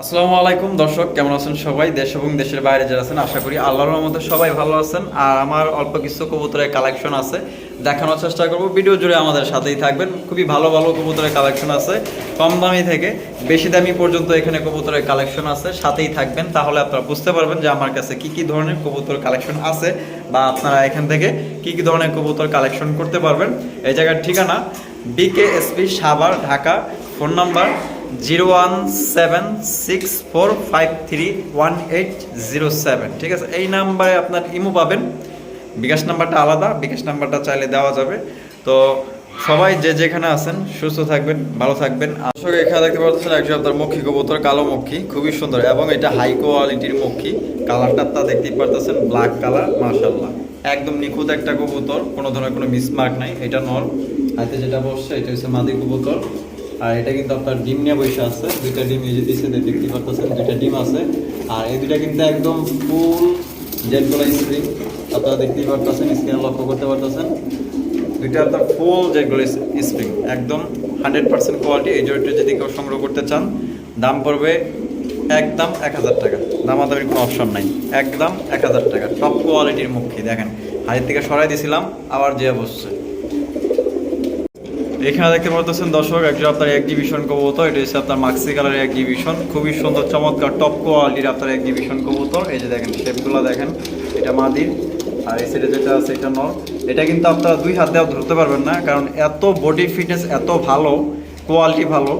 আসসালামু আলাইকুম, দর্শক, কেমন আছেন সবাই? দেশ এবং দেশের বাইরে যারা আছেন, আশা করি আল্লাহর রহমতে সবাই ভালো আছেন। আর আমার অল্প কিছু কবুতরের কালেকশন আছে, দেখানোর চেষ্টা করব। ভিডিও জুড়ে আমাদের সাথেই থাকবেন। খুবই ভালো ভালো কবুতরের কালেকশন আছে। কম দামি থেকে বেশি দামি পর্যন্ত এখানে কবুতরের কালেকশন আছে। সাথেই থাকবেন, তাহলে আপনারা বুঝতে পারবেন যে আমার কাছে কি কি ধরনের কবুতর কালেকশন আছে বা আপনারা এখান থেকে কি কি ধরনের কবুতর কালেকশন করতে পারবেন। এই জায়গার ঠিকানা BKSP Savar Dhaka phone number zero one seven six four five three one eight zero seven. ঠিক আছে, এই নাম্বারে আপনার ইমো পাবেন। বিকাশ নাম্বারটা আলাদা, বিকাশ নাম্বারটা চাইলে দেওয়া যাবে। তো সবাই যে যেখানে আছেন, সুস্থ থাকবেন, ভালো থাকবেন। আসলে এখানে দেখতে পাচ্ছেন একজন আপনার মক্ষী কবুতর, কালো মক্ষী, খুবই সুন্দর, এবং এটা হাই কোয়ালিটির মক্ষী। কালারটা আপনারা দেখতেই পারতেছেন ব্ল্যাক কালার মাশাল্লাহ একদম নিখুঁত একটা কবুতর, কোনো ধরনের কোনো মিসমার্ক নাই, এটা নর হাতে যেটা বসছে, এটা হচ্ছে মাদি কবুতর। আর এটা কিন্তু আপনার ডিম নিয়ে বসে আছে। দুইটা ডিম এই যে দিচ্ছে দেখতে পারতেছেন, দুইটা ডিম আছে। আর এই দুইটা কিন্তু একদম ফুল জেট গোলা স্প্রিং আপনারা দেখতেই পারতেছেন স্ক্রিনে লক্ষ্য করতে পারতেছেন। দুইটা আপনার ফুল জেট গোলা স্প্রিং একদম হান্ড্রেড পার্সেন্ট কোয়ালিটি এই জোরটা যদি কেউ সংগ্রহ করতে চান, দাম পড়বে একদম এক হাজার টাকা। দাম দামাদামির কোনো অপশন নাই। একদম এক হাজার টাকা। টপ কোয়ালিটির মুখী, দেখেন। হাতের থেকে সরাই দিয়েছিলাম আবার যে বসছে। এখানে দেখতে পাচ্ছেন দর্শক, একটা আপনার এক্সিবিশন কবুতর, এটা হচ্ছে আপনার মাক্সি কালারের এক্সিবিশন খুবই সুন্দর, চমৎকার টপ কোয়ালিটির আপনার এক্সিবিশন কবুতর। এই যে দেখেন শেপগুলো দেখেন, এটা মাদির, আর এই সাইডে যেটা আছে, এটা নর। এটা কিন্তু আপনারা দুই হাত দেওয়া ধরতে পারবেন না, কারণ এত বডি ফিটনেস এত ভালো কোয়ালিটি ভালো।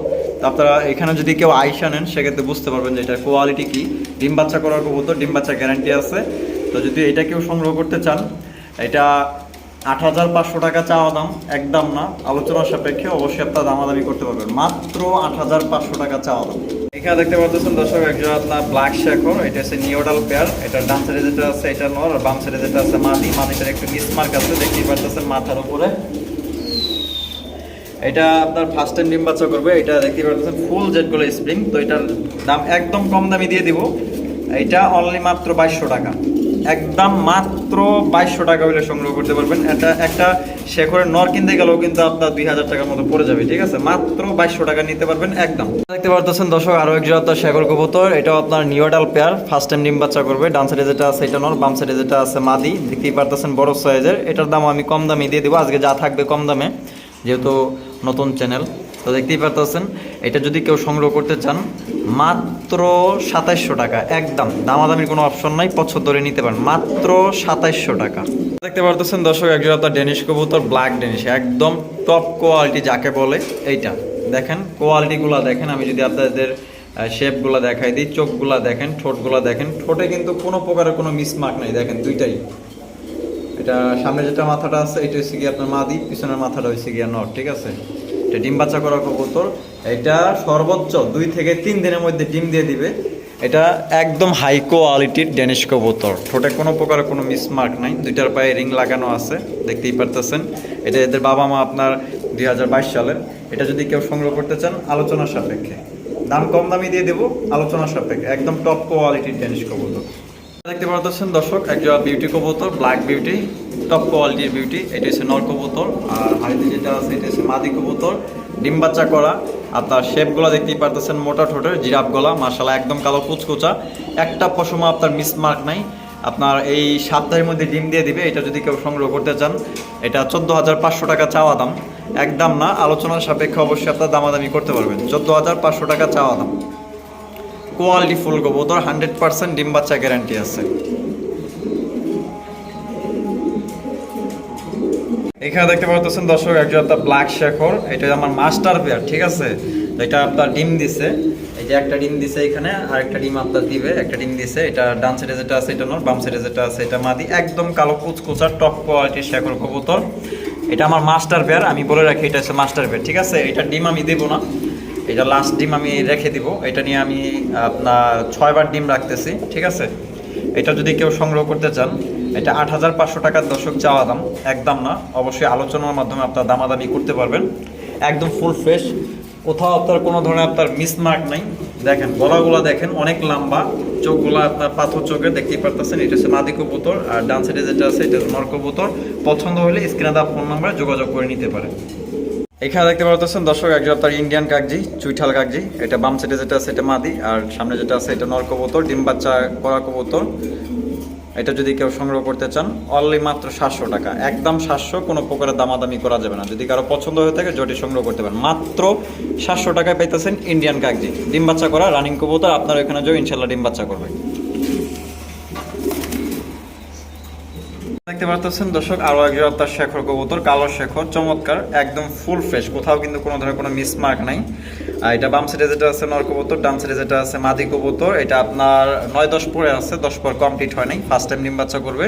আপনারা এখানে যদি কেউ আইসা নেন, সেক্ষেত্রে বুঝতে পারবেন যে এটার কোয়ালিটি কি। ডিম বাচ্চা করার কবুতর, ডিম বাচ্চা গ্যারান্টি আছে। তো যদি এটা কেউ সংগ্রহ করতে চান, এটা আট হাজার পাঁচশো টাকা চাওয়া দাম, একদম না। আলোচনার সাপেক্ষে অবশ্যই আপনার দামাদামি করতে পারবেন। মাত্র আট হাজার পাঁচশো টাকা চাওয়া দাম। এখানে দেখতে পাচ্ছেন দর্শক, একজন আপনার ব্ল্যাক শেখর এটা হচ্ছে নিওডাল পেয়ার, এটা ডান সাইডে যেটা আছে এটা নর, আর বাম সাইডে যেটা আছে মাদি মাদিটার একটু মিসমার্ক আছে, দেখতেই পাচ্ছেন মাথার উপরে। এটা আপনার ফার্স্ট টাইম ডিম বাচ্চা করবে, এটা দেখতে পাচ্ছেন ফুল জেটগুলো স্প্রিং তো এটার দাম একদম কম দামি দিয়ে দিব। এটা অনলি মাত্র বাইশশো টাকা। একদম মাত্র বাইশশো টাকা হলে সংগ্রহ করতে পারবেন। এটা একটা শেখরের নর কিনতে গেলেও কিন্তু আপনার দুই হাজার টাকার মতো পড়ে যাবে, ঠিক আছে? মাত্র বাইশশো টাকা নিতে পারবেন একদম। দেখতে পারতেছেন দর্শক, আরও একজন আপনার শেখর কবুতর। এটাও আপনার নিউডাল পেয়ার ফার্স্ট টাইম ডিম বাচ্চা করবে। ডান সাইডে যেটা আছে এটা নর, বাম সাইডে যেটা আছে মাদি। দেখতেই পারতেছেন বড় সাইজের এটার দাম আমি কম দামে দিয়ে দেবো, আজকে যা থাকবে কম দামে, যেহেতু নতুন চ্যানেল তো দেখতেই পারতেছেন, এটা যদি কেউ সংগ্রহ করতে চান মাত্র সাতাইশশো টাকা। একদম, দামাদামির কোনো অপশন নাই, পছন্দ ধরে নিতে পারেন। মাত্র সাতাইশশো টাকা। দেখতে পারতেছেন দর্শক একজন আপনার ডেনিশ কবুতর ব্ল্যাক ডেনিশ একদম টপ কোয়ালিটি যাকে বলে এইটা। দেখেন কোয়ালিটিগুলো দেখেন, আমি যদি আপনাদের শেপগুলো দেখাই দিই, চোখগুলো দেখেন, ঠোঁটগুলো দেখেন, ঠোঁটে কিন্তু কোনো প্রকারের কোনো মিসমার্ক নাই। দেখেন, দুইটাই। এটা সামনে যেটা মাথাটা আছে, এটা হচ্ছে গিয়ে আপনার মাদি, পিছনের মাথাটা হচ্ছে গিয়ে নর ঠিক আছে? এটা ডিম বাচ্চা করা কবুতর। এটা সর্বোচ্চ দুই থেকে তিন দিনের মধ্যে ডিম দিয়ে দিবে। এটা একদম হাই কোয়ালিটির ডেনিশ কবুতর। ঠোঁটে কোনো প্রকারের কোনো মিসমার্ক নাই। দুইটার পায়ে রিং লাগানো আছে, দেখতেই পারতেছেন। এটা এদের বাবা মা আপনার দুই হাজার বাইশ সালের। এটা যদি কেউ সংগ্রহ করতে চান আলোচনার সাপেক্ষে। দাম কম দামি দিয়ে দেবো আলোচনার সাপেক্ষে। একদম টপ কোয়ালিটির ডেনিশ কবুতর। দেখতে পাচ্ছেন দর্শক, একজন বিউটি কবুতর ব্ল্যাক বিউটি টপ কোয়ালিটির বিউটি এটা হচ্ছে নর কবুতর, আর হাড়িতে যেটা আছে, এটা হচ্ছে মাদি কবুতর, ডিম বাচ্চা করা আপনার শেপগুলো দেখতেই পারতেছেন মোটা ঠোঁটের জিরাপ গলা মাসালা একদম কালো কুচকুচা, একটা পশমা আপনার মিসমার্ক নাই, আপনার এই সপ্তাহের মধ্যে ডিম দিয়ে দিবে, এটা যদি কেউ সংগ্রহ করতে চান, এটা চোদ্দ হাজার পাঁচশো টাকা চাওয়া দাম, একদম না, আলোচনার সাপেক্ষে অবশ্যই আপনার দামাদামি করতে পারবেন, চোদ্দ হাজার পাঁচশো টাকা চাওয়া দাম। কোয়ালিটি ফুল কবুতর হান্ড্রেড পার্সেন্ট ডিম বাচ্চা গ্যারান্টি আছে। এখানে দেখতে পাচ্ছেন দর্শক, একজন আপনার ব্ল্যাক শেখর, এটা আমার মাস্টার পেয়ার ঠিক আছে? এটা আপনার ডিম দিছে, এই যে একটা ডিম দিছে এখানে, আর একটা ডিম আপনার দিবে, একটা ডিম দিছে, এটা ডান সাইডে যেটা আছে এটা নর, বাম সাইডে যেটা আছে এটা মাদি, একদম কালো কুচকুচার টপ কোয়ালিটির শেখর কবুতর এটা আমার মাস্টার পেয়ার আমি বলে রাখি এটা হচ্ছে মাস্টার পেয়ার ঠিক আছে? এটা ডিম আমি দেবো না। এটা লাস্ট ডিম আমি রেখে দিব। এটা নিয়ে আমি আপনার ছয়বার ডিম রাখতেছি, ঠিক আছে? এটা যদি কেউ সংগ্রহ করতে চান, এটা আট হাজার পাঁচশো টাকার দর্শক চাওয়া দাম, একদম না। অবশ্যই আলোচনার মাধ্যমে আপনার দামাদামি করতে পারবেন। একদম ফুল ফ্রেশ কোথাও আপনার কোনো ধরনের আপনার মিসমার্ক নাই। দেখেন, গলাগুলো দেখেন, অনেক লম্বা। চোখগুলো আপনার পাথর চোখে, দেখতেই পারতেছেন। এটা হচ্ছে মাদি কবুতর, আর ডান সাইডে যেটা আছে, এটা নর কবুতর। পছন্দ হলে স্ক্রিনে দেওয়া ফোন নাম্বারে যোগাযোগ করে নিতে পারেন। এখানে দেখতে পাচ্ছেন দর্শক একজন আপনার ইন্ডিয়ান কাগজি চুইঠাল কাগজি এটা বাম সাইডে যেটা আছে, এটা মাদি, আর সামনে যেটা আছে, এটা নর কবুতর, ডিম বাচ্চা করা কবুতর। এটা যদি কেউ সংগ্রহ করতে চান অনলি মাত্র সাতশো টাকা। একদম সাতশো, কোনো প্রকারের দামাদামি করা যাবে না। যদি কারও পছন্দ হয়ে থাকে জটি সংগ্রহ করতে পারেন। মাত্র সাতশো টাকায় পাইতেছেন ইন্ডিয়ান কাগজি ডিম বাচ্চা করা রানিং কবুতর, আপনার এখানে যাও ইনশাল্লাহ ডিম বাচ্চা করবে। দেখতে পাচ্ছেন দর্শক আরও একজন আপনার শেখর কবুতর, কালো শেখর, চমৎকার, একদম ফুল ফ্রেশ কোথাও কিন্তু কোনো ধরনের কোনো মিসমার্ক নাই। আর এটা বাম সাইডে যেটা আছে, নর কবুতর, ডান সাইডে যেটা আছে, মাদি কবুতর। এটা আপনার নয়, দশ পরে আছে, দশ পর কমপ্লিট হয় নাই ফার্স্ট টাইম ডিম বাচ্চা করবে।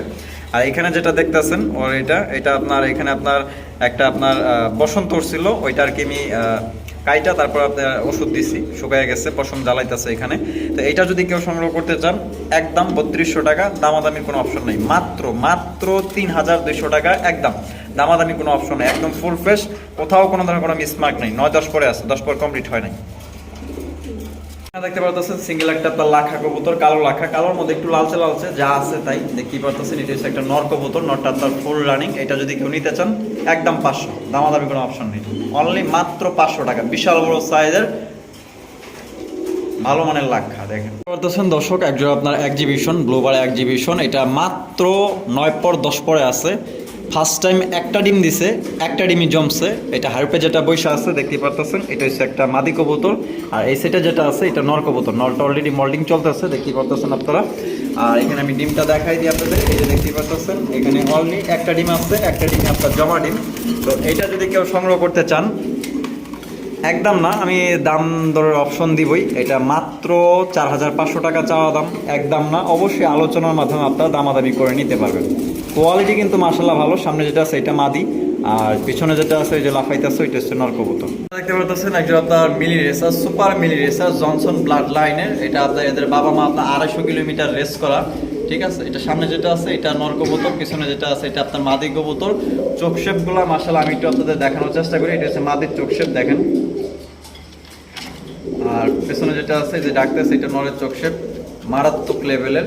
আর এখানে যেটা দেখতেছেন, ওর এটা এটা আপনার, এখানে আপনার একটা আপনার বসন্ত ছিল, ওইটা আর কি আমি কাইটা, তারপর আপনার ওষুধ দিছি, শুকায় গেছে, পশম জ্বালাইতেছে এখানে। তো এটা যদি কেউ সংগ্রহ করতে চান, একদম বত্রিশশো টাকা, দামাদামির কোনো অপশন নেই। মাত্র মাত্র তিন হাজার দুইশো টাকা, একদম। দামাদামি কোনো অপশন নেই, একদম ফুল ফ্রেশ কোথাও কোনো ধরনের কোনো মিসমার্ক নেই। নয়, দশ পরে আছে, দশ পর কমপ্লিট হয় নাই। দেখতে পারতেছেন সিঙ্গেল একটা লাখা কবুতর, কালো লাখা। কালোর মধ্যে একটু লালচে লালচে যা আছে তাই দেখতেই পারতেছেন, এটা হচ্ছে একটা নর কবুতর, নরটা আপনার ফুল রানিং এটা যদি কেউ নিতে চান, একদম পাঁচশো। দামাদামি কোনো অপশন নেই। অনলি মাত্র পাঁচশো টাকা। বিশাল বড় সাইজের ভালো মানের লাখা, দেখেন। পারতেছেন দর্শক একজন আপনার এক্সিবিশন ব্লুবার এক্সিবিশন এটা মাত্র নয় পর দশ পরে আছে। ফার্স্ট টাইম একটা ডিম দিছে, একটা ডিমই জমছে। এটা হারপে যেটা বৈশা আছে দেখতে পারতেছেন, এটা হচ্ছে একটা মাদি কবুতর। আর এই সেটে যেটা আছে, এটা নর কবুতর। নলটা অলরেডি মল্ডিং চলতেছে দেখতে পারতেছেন আপনারা। আর এখানে আমি ডিমটা দেখাই দিই আপনাদের, এই যে দেখতে পারতেছেন, এখানে অলরেডি একটা ডিম আছে, একটা ডিমে আপনার জমা ডিম। তো এটা যদি কেউ সংগ্রহ করতে চান, একদম না, আমি দাম দরের অপশন দিবই। এটা মাত্র চার হাজার পাঁচশো টাকা চাওয়া দাম, একদম না। অবশ্যই আলোচনার মাধ্যমে আপনারা দামাদামি করে নিতে পারবেন। কোয়ালিটি কিন্তু মাসাল্লাহ ভালো, সামনে যেটা আছে এটা মাদি, আর পিছনে যেটা আছে যে লাফাইতেছে ওইটা হচ্ছে নরকবুতর দেখতে পাচ্ছেন একজন আপনার মিলি রেসার, সুপার মিলি রেসার, জনসন ব্লাড লাইনের। এটা আপনার, এদের বাবা মা আপনার আড়াইশো কিলোমিটার রেস করা, ঠিক আছে? এটা সামনে যেটা আছে, এটা নর কবুতর, পিছনে যেটা আছে, এটা আপনার মাদি কবুতর। চোখ শেপগুলো আমি একটু আপনাদের দেখানোর চেষ্টা করি, এটা হচ্ছে মাদির চোখ শেপ, দেখেন। আর পেছনে যেটা আছে, যে ডাকতেছে, এটা নরের চোখ শেপ, মারাত্মক লেভেলের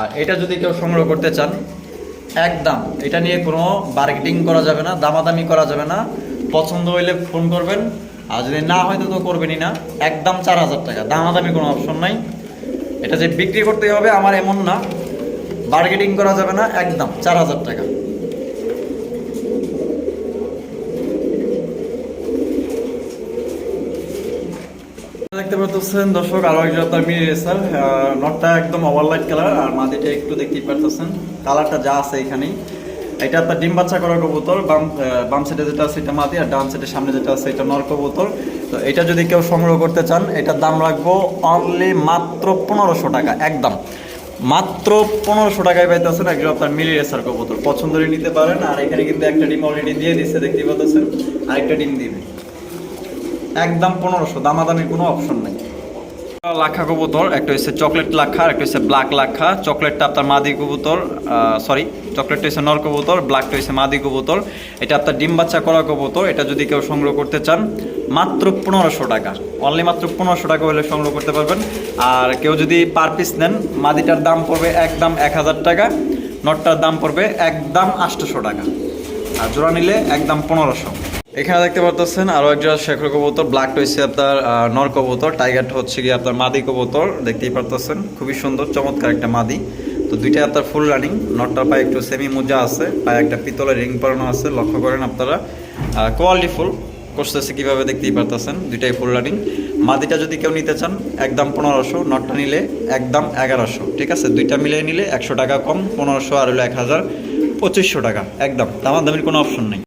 আর এটা যদি কেউ সংগ্রহ করতে চান একদম। এটা নিয়ে কোনো বার্গেটিং করা যাবে না, দামাদামি করা যাবে না। পছন্দ হইলে ফোন করবেন, আর যদি না হয় তো করবেনই না। একদম চার হাজার টাকা, দামাদামি কোনো অপশন নাই। এটা যে বিক্রি করতে হবে আমার এমন না। বার্গেটিং করা যাবে না, একদম চার হাজার টাকা। দেখতে পাচ্ছেন দর্শক, আরও একজন আপনার মিনি রেসার। নটটা একদম ওভারলাইট কালার, আর মাটিটা একটু দেখতেই পারতেছেন। কালারটা যা আছে এখানেই। এটা আপনার ডিম বাচ্চা করা কবুতর, বাম বাম সাইডে যেটা আছে এটা মাটি, আর ডান সাইডের সামনে যেটা আছে এটা নর কবুতর। তো এটা যদি কেউ সংগ্রহ করতে চান, এটার দাম রাখব অনলি মাত্র পনেরোশো টাকা, একদম। মাত্র পনেরোশো টাকায় পাইতেছেন একজন আপনার মিলি রেসার কবুতর। পছন্দ নিতে পারেন, আর এখানে কিন্তু একটা ডিম অলরেডি দিয়ে দিচ্ছে দেখতেই পাচ্ছেন আরেকটা ডিম দিবে। একদম পনেরোশো, দামাদামির কোনো অপশন নেই। লাখা কবুতর, একটা হচ্ছে চকলেট লাখা একটা হচ্ছে ব্ল্যাক লাখা। চকলেটটা আপনার মাদি কবুতর সরি চকলেটটা হচ্ছে নর কবুতর ব্ল্যাকটা হচ্ছে মাদি কবুতর। এটা আপনার ডিম বাচ্চা করা কবুতর, এটা যদি কেউ সংগ্রহ করতে চান, মাত্র পনেরোশো টাকা। অনলি মাত্র পনেরোশো টাকা হলে সংগ্রহ করতে পারবেন। আর কেউ যদি পার পিস নেন, মাদিটার দাম পড়বে একদম এক হাজার টাকা নটটার দাম পড়বে একদম আটশোশো টাকা। আর জোড়া নিলে একদম পনেরোশো। এখানে দেখতে পারতেছেন আরও একজন শেখর কবুতর ব্ল্যাকটা হচ্ছে আপনার নর কবুতর টাইগারটা হচ্ছে কি আপনার মাদি কবুতর, দেখতেই পারতেছেন। খুবই সুন্দর, চমৎকার একটা মাদি। তো দুইটা আপনার ফুল রানিং নটটার পায়ে একটু সেমি মোজা আছে, পায়ে একটা পিতলের রিং পরানো আছে, লক্ষ্য করেন আপনারা। কোয়ালিটি ফুল করতেছে কীভাবে দেখতেই পারতেছেন, দুইটাই ফুল রানিং মাদিটা যদি কেউ নিতে চান, একদম পনেরোশো নটটা নিলে একদম এগারোশো, ঠিক আছে? দুইটা মিলিয়ে নিলে একশো টাকা কম, পনেরোশো আর হলো এক হাজার, পঁচিশশো টাকা, একদম। দামাদামির কোনো অপশন নেই।